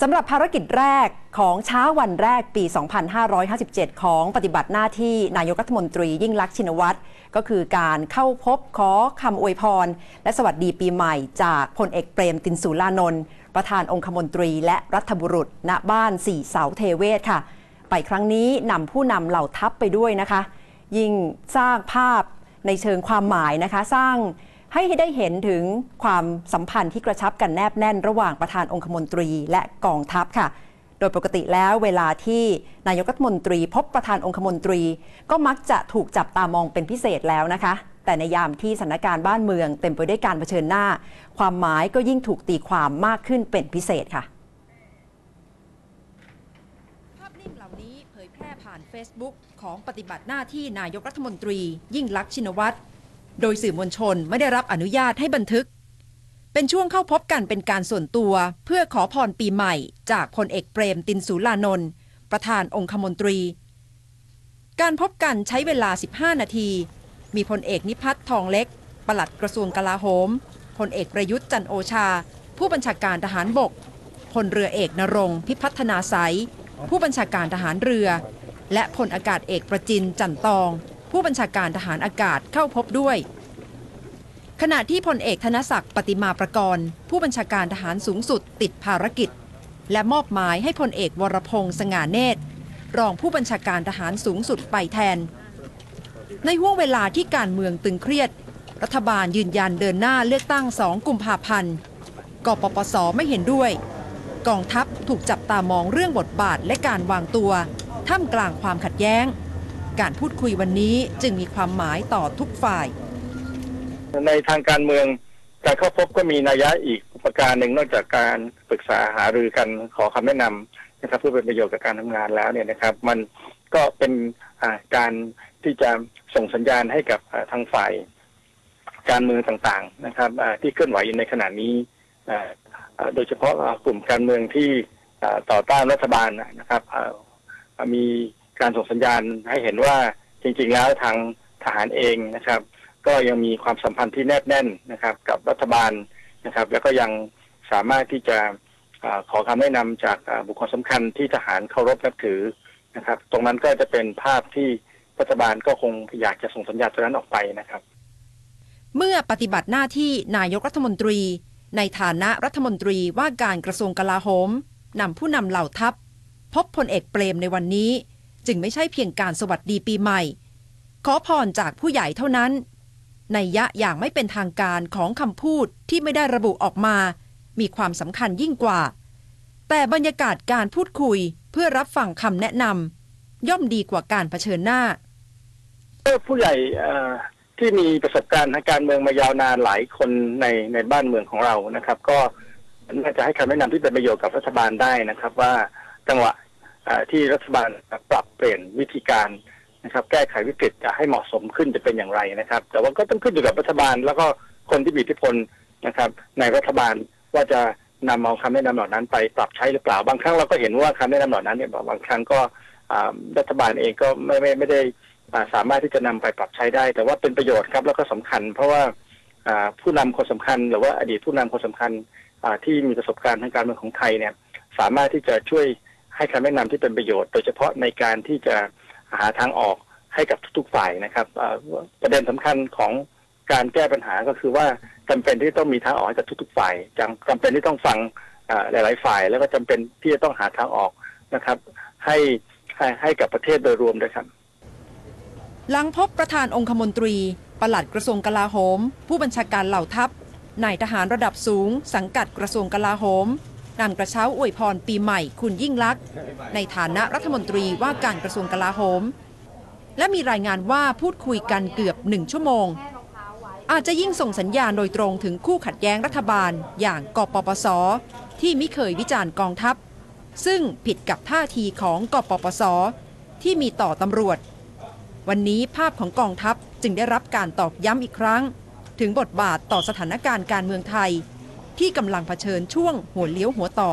สำหรับภารกิจแรกของเช้าวันแรกปี 2557 ของปฏิบัติหน้าที่นายกรัฐมนตรียิ่งลักษณ์ชินวัตร ก็คือการเข้าพบขอคำอวยพร และสวัสดีปีใหม่จากพลเอกเปรมตินสุรานนท์ประธานองคมนตรีและรัฐบุรุษ ณบ้านสี่เสาเทเวศค่ะ ไปครั้งนี้นำผู้นำเหล่าทัพไปด้วยนะคะ ยิ่งสร้างภาพในเชิงความหมายนะคะ สร้าง ให้ได้เห็นถึงความสัมพันธ์ที่กระชับกันแนบแน่นระหว่างประธานองคมนตรีและกองทัพค่ะ โดยปกติแล้วเวลาที่นายกรัฐมนตรี พบประธานองคมนตรี ก็มักจะถูกจับตามองเป็นพิเศษแล้วนะคะ แต่ในยามที่สถานการณ์บ้านเมือง เต็มไปด้วยการเผชิญหน้า ความหมายก็ยิ่งถูกตีความมากขึ้นเป็นพิเศษค่ะภาพนิ่งเหล่านี้เผยแพร่ผ่าน Facebook ของปฏิบัติหน้าที่นายกรัฐมนตรี ยิ่งลักษณ์ชินวัตร โดยสื่อมวลชนไม่ได้รับอนุญาตให้บันทึก เป็นช่วงเข้าพบกันเป็นการส่วนตัว เพื่อขอพรปีใหม่ จากพลเอกเปรมตินสุรานนท์ประธานองคมนตรี การพบกันใช้เวลา 15 นาที มีพลเอกนิพัฒน์ทองเล็ก ปลัดกระทรวงกลาโหมพลเอกประยุทธ์จันโอชา ผู้บัญชาการทหารบกพลเรือเอกนรงพิพัฒนาสายผู้บัญชาการทหารเรือ และพลอากาศเอกประจินจันตอง ผู้บัญชาการทหารอากาศเข้าพบด้วย ขณะที่พลเอกธนศักดิ์ปฏิมาประกรณ์ ผู้บัญชาการทหารสูงสุดติดภารกิจ และมอบหมายให้พลเอกวรพงษ์สง่าเนตร รองผู้บัญชาการทหารสูงสุดไปแทน ในห่วงเวลาที่การเมืองตึงเครียด รัฐบาลยืนยันเดินหน้าเลือกตั้ง 2 กุมภาพันธ์กปปสไม่เห็นด้วย กองทัพถูกจับตามองเรื่องบทบาทและการวางตัว ท่ามกลางความขัดแย้ง การพูดคุยวันนี้จึงมีความหมายต่อทุกฝ่าย ในทางการเมืองการเข้าพบก็มีนัยยะอีกประการหนึ่งนอกจากการปรึกษาหารือกันขอคำแนะนำนะครับเพื่อเป็นประโยชน์กับการทำงานแล้วเนี่ยนะครับ มันก็เป็นการที่จะส่งสัญญาณให้กับทางฝ่ายการเมืองต่างๆนะครับที่เคลื่อนไหวอยู่ในขณะนี้โดยเฉพาะกลุ่มการเมืองที่ต่อต้านรัฐบาลนะครับมี การส่งสัญญาณให้เห็นว่าจริง ๆ แล้วทางทหารเองนะครับ ก็ยังมีความสัมพันธ์ที่แนบแน่นนะครับ กับรัฐบาลนะครับ แล้วก็ยังสามารถที่จะขอคำแนะนำจากบุคคลสำคัญที่ทหารเคารพนับถือนะครับ ตรงนั้นก็จะเป็นภาพที่รัฐบาลก็คงอยากจะส่งสัญญาณตรงนั้นออกไปนะครับ เมื่อปฏิบัติหน้าที่นายกรัฐมนตรี ในฐานะรัฐมนตรีว่าการกระทรวงกลาโหมนำผู้นำเหล่าทัพ พบพลเอกเปรมในวันนี้ จึงไม่ใช่เพียงการสวัสดีปีใหม่ ขอพรจากผู้ใหญ่เท่านั้น ในยะอย่างไม่เป็นทางการของคำพูดที่ไม่ได้ระบุออกมา มีความสำคัญยิ่งกว่า แต่บรรยากาศการพูดคุยเพื่อรับฟังคำแนะนำย่อมดีกว่าการเผชิญหน้าผู้ใหญ่ที่มีประสบการณ์ทางการเมืองมายาวนานหลายคนในในบ้านเมืองของเรานะครับ ก็น่าจะให้คำแนะนำที่เป็นประโยชน์กับรัฐบาลได้นะครับ ว่าจังหวะ ที่รัฐบาลปรับเปลี่ยนวิธีการนะครับแก้ไขวิกฤตจะให้เหมาะสมขึ้นจะเป็นอย่างไรนะครับ แต่ว่าก็ต้องขึ้นอยู่กับรัฐบาล แล้วก็คนที่มีอิทธิพลนะครับ ในรัฐบาลว่าจะนำเอาคำแนะนำเหล่านั้นไปปรับใช้หรือเปล่าบางครั้งเราก็เห็นว่าคำแนะนำเหล่านั้นเนี่ยบางครั้งก็รัฐบาลเองก็ไม่ไม่ไม่ได้สามารถที่จะนำไปปรับใช้ได้ แต่ว่าเป็นประโยชน์ครับแล้วก็สำคัญ เพราะว่าผู้นำคนสำคัญ หรือว่าอดีตผู้นำคนสำคัญที่มีประสบการณ์ทางการเมืองของไทยเนี่ยสามารถที่จะช่วย ให้คำแนะนำที่เป็นประโยชน์ โดยเฉพาะในการที่จะหาทางออกให้กับทุกๆฝ่ายนะครับประเด็นสำคัญของการแก้ปัญหาก็คือว่าจำเป็นที่ต้องมีทางออกให้กับทุกๆฝ่ายจำเป็นที่ต้องฟังหลาย ๆ ฝ่าย แล้วก็จำเป็นที่จะต้องหาทางออกนะครับ ให้ให้ให้กับประเทศโดยรวมด้วยครับหลังพบประธานองคมนตรี ปลัดกระทรวงกลาโหม ผู้บัญชาการเหล่าทัพนายทหารระดับสูง สังกัดกระทรวงกลาโหม นำกระเช้าอวยพรปีใหม่คุณยิ่งลักษณ์ในฐานะรัฐมนตรีว่าการกระทรวงกลาโหม และมีรายงานว่าพูดคุยกันเกือบหนึ่งชั่วโมง อาจจะยิ่งส่งสัญญาณโดยตรงถึงคู่ขัดแย้งรัฐบาลอย่างกปปส ที่ไมิเคยวิจารณ์กองทัพ ซึ่งผิดกับท่าทีของกปปส ที่มีต่อตำรวจ วันนี้ภาพของกองทัพจึงได้รับการตอกย้ำอีกครั้ง ถึงบทบาทต่อสถานการณ์การเมืองไทย ที่กำลังเผชิญช่วงหัวเลี้ยวหัวต่อ